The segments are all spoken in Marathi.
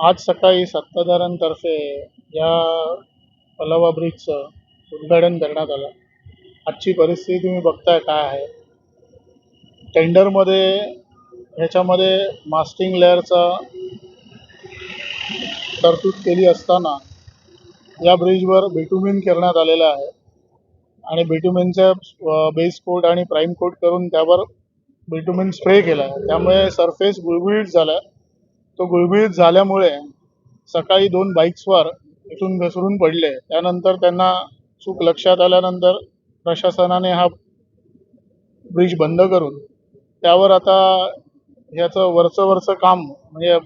आज सकाळी सत्ताधाऱ्यांतर्फे या पलावा ब्रिजचं उद्घाटन करण्यात आलं. आजची परिस्थिती तुम्ही बघताय काय आहे? टेंडरमध्ये ह्याच्यामध्ये मास्टिंग लेअरचा तरतूद केली असताना या ब्रिजवर बिटुमिन करण्यात आलेलं आहे. आणि बिटुमिनचा बेस कोट आणि प्राईम कोट करून त्यावर बिटुमिन स्प्रे केला आहे त्यामुळे सरफेस गुळगुळीत झाला आहे तो गुळगुळीत झाल्यामुळे सकाळी दोन बाईक्सवर इथून घसरून पडले. त्यानंतर त्यांना चूक लक्षात आल्यानंतर प्रशासनाने हा ब्रिज बंद करून त्यावर आता ह्याचं वरचं वरचं काम म्हणजे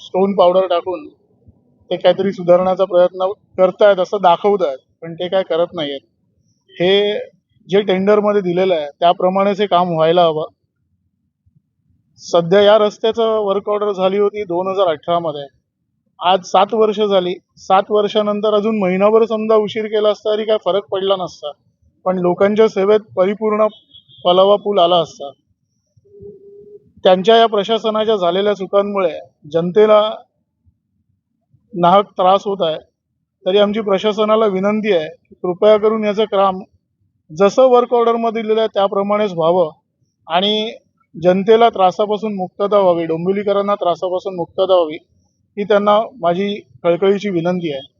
स्टोन पावडर टाकून ते काहीतरी सुधारण्याचा प्रयत्न करतायत असं दाखवत आहेत पण ते काय करत नाही आहेत हे जे टेंडरमध्ये दिलेलं आहे त्याप्रमाणेच हे काम व्हायला हवं. सध्या या रस्त्याचं वर्क ऑर्डर झाली होती दोन हजार अठरामध्ये. आज सात वर्ष झाली. सात वर्षानंतर अजून महिनाभर समजा उशीर केला असता तरी काय फरक पडला नसता. पण लोकांच्या सेवेत परिपूर्ण पलावा पूल आला असता. त्यांच्या या प्रशासनाच्या झालेल्या चुकांमुळे जनतेला नाहक त्रास होत आहे. तरी आमची प्रशासनाला विनंती आहे की कृपया करून याचं काम जसं वर्क ऑर्डरमध्ये दिलेलं आहे त्याप्रमाणेच व्हावं. आणि जनतेला त्रासापासून मुक्तता व्हावी डोंबिवलीकरांना त्रासापासून मुक्तता व्हावी ही त्यांना माझी कळकळीची विनंती आहे.